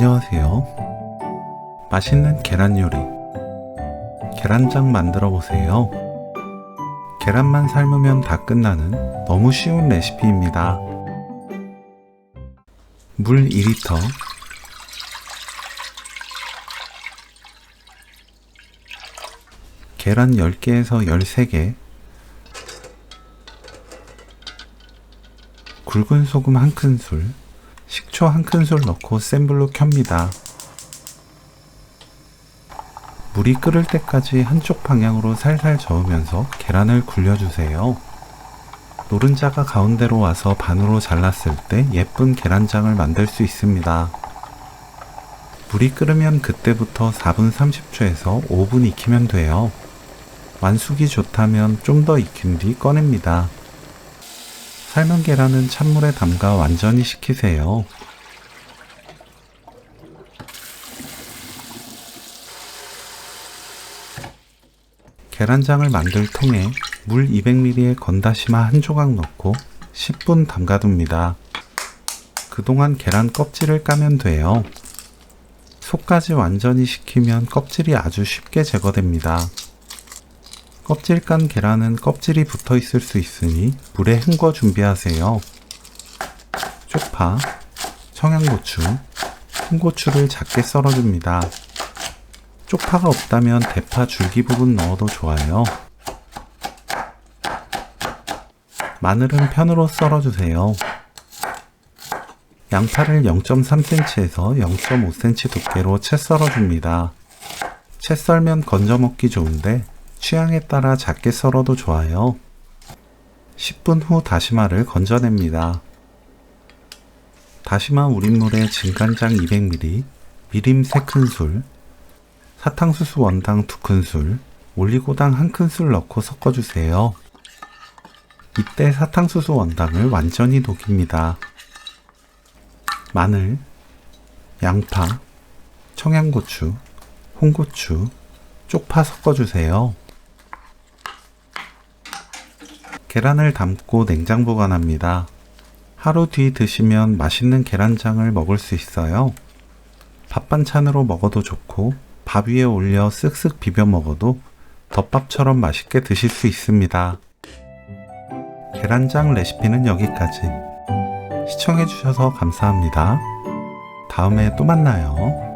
안녕하세요. 맛있는 계란 요리. 계란장 만들어 보세요. 계란만 삶으면 다 끝나는 너무 쉬운 레시피입니다. 물 2리터. 계란 10개에서 13개. 굵은 소금 한 큰술. 식초 한 큰술 넣고 센 불로 켭니다. 물이 끓을 때까지 한쪽 방향으로 살살 저으면서 계란을 굴려주세요. 노른자가 가운데로 와서 반으로 잘랐을 때 예쁜 계란장을 만들 수 있습니다. 물이 끓으면 그때부터 4분 30초에서 5분 익히면 돼요. 완숙이 좋다면 좀 더 익힌 뒤 꺼냅니다. 삶은 계란은 찬물에 담가 완전히 식히세요. 계란장을 만들 통에 물 200ml에 건다시마 한 조각 넣고 10분 담가둡니다. 그동안 계란 껍질을 까면 돼요. 속까지 완전히 식히면 껍질이 아주 쉽게 제거됩니다. 껍질 깐 계란은 껍질이 붙어 있을 수 있으니 물에 헹궈 준비하세요. 쪽파, 청양고추, 홍고추를 작게 썰어줍니다. 쪽파가 없다면 대파 줄기 부분 넣어도 좋아요. 마늘은 편으로 썰어주세요. 양파를 0.3cm에서 0.5cm 두께로 채 썰어줍니다. 채 썰면 건져 먹기 좋은데 취향에 따라 작게 썰어도 좋아요. 10분 후 다시마를 건져냅니다. 다시마 우린 물에 진간장 200ml, 미림 3큰술, 사탕수수 원당 2큰술, 올리고당 1큰술 넣고 섞어주세요. 이때 사탕수수 원당을 완전히 녹입니다. 마늘, 양파, 청양고추, 홍고추, 쪽파 섞어주세요. 계란을 담고 냉장 보관합니다. 하루 뒤 드시면 맛있는 계란장을 먹을 수 있어요. 밥 반찬으로 먹어도 좋고 밥 위에 올려 쓱쓱 비벼 먹어도 덮밥처럼 맛있게 드실 수 있습니다. 계란장 레시피는 여기까지. 시청해주셔서 감사합니다. 다음에 또 만나요.